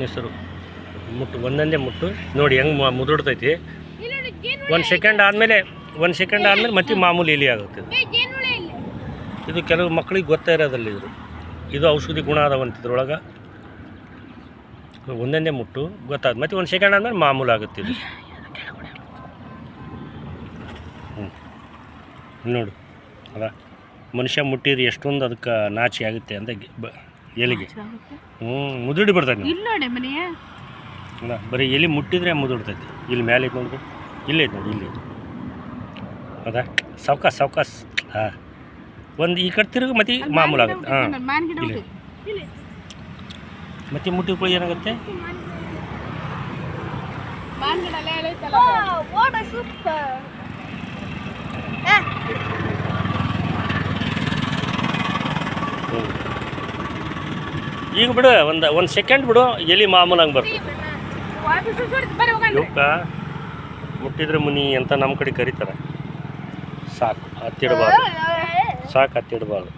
ಹೆಸರು. ಮುಟ್ಟು, ಒಂದೊಂದೇ ಮುಟ್ಟು. ನೋಡಿ ಹೆಂಗೆ ಮುದುಡ್ತೈತಿ. ಒಂದು ಸೆಕೆಂಡ್ ಆದಮೇಲೆ, ಒಂದು ಸೆಕೆಂಡ್ ಆದಮೇಲೆ ಮತ್ತೆ ಮಾಮೂಲಿ ಇಲಿ ಆಗುತ್ತೆ ಇದು. ಕೆಲವು ಮಕ್ಕಳಿಗೆ ಗೊತ್ತೇ ಇರೋದಲ್ಲ ಇದು. ಇದು ಔಷಧಿ ಗುಣ ಅದಾವಂತ ಇದ್ರೊಳಗೆ. ಒಂದೊಂದೇ ಮುಟ್ಟು ಗೊತ್ತಾದ ಮತ್ತೆ ಒಂದು ಸೆಕೆಂಡ್ ಆದಮೇಲೆ ಮಾಮೂಲಿ ಆಗುತ್ತೆ ಇದು. ನೋಡು. ಅದ. ಮನುಷ್ಯ ಮುಟ್ಟಿದ್ರೆ ಎಷ್ಟೊಂದು ಅದಕ್ಕೆ ನಾಚಿ ಆಗುತ್ತೆ ಅಂತ ಎಲಿಗೆ. ಹ್ಞೂ ಮುದುಡಿ ಬರ್ತೈತೆ ಇಲ್ಲ ನೋಡಿ ಮನೆಯ ಅಲ್ಲ ಬರೀ ಎಲೆ ಮುಟ್ಟಿದ್ರೆ ಮುದುಡ್ತೈತಿ. ಇಲ್ಲಿ ಮೇಲೆ ಐತೆ ನೋಡ್ರಿ ಇಲ್ಲೇ ಐತೆ ನೋಡಿ ಇಲ್ಲಿ ಹೌದಾ ಸಾವ್ಕಾಸ್ ಸಾವ್ಕಾಸ್. ಹಾಂ. ಒಂದು ಈ ಕಡೆ ತಿರುಗಿ ಮತ್ತೆ ಮಾಮೂಲು ಆಗುತ್ತೆ. ಹಾಂ ಇಲ್ಲಿ. ಮತ್ತೆ ಮುಟ್ಟಿದ ಏನಾಗುತ್ತೆ? ಮಾನ್ ಈಗ ಬಿಡು, ಒಂದು ಒಂದು ಸೆಕೆಂಡ್ ಬಿಡು, ಎಲಿ ಮಾಮೂಲಾಗಿ ಬರ್ತದೆ ಮುಟ್ಟಿದ್ರೆ ಮುನಿ ಅಂತ ನಮ್ಮ ಕಡೆ ಕರೀತಾರೆ. ಸಾಕು ಹತ್ತಿಡಬಾರ್ದು ಸಾಕು ಹತ್ತಿಡಬಾರ್ದು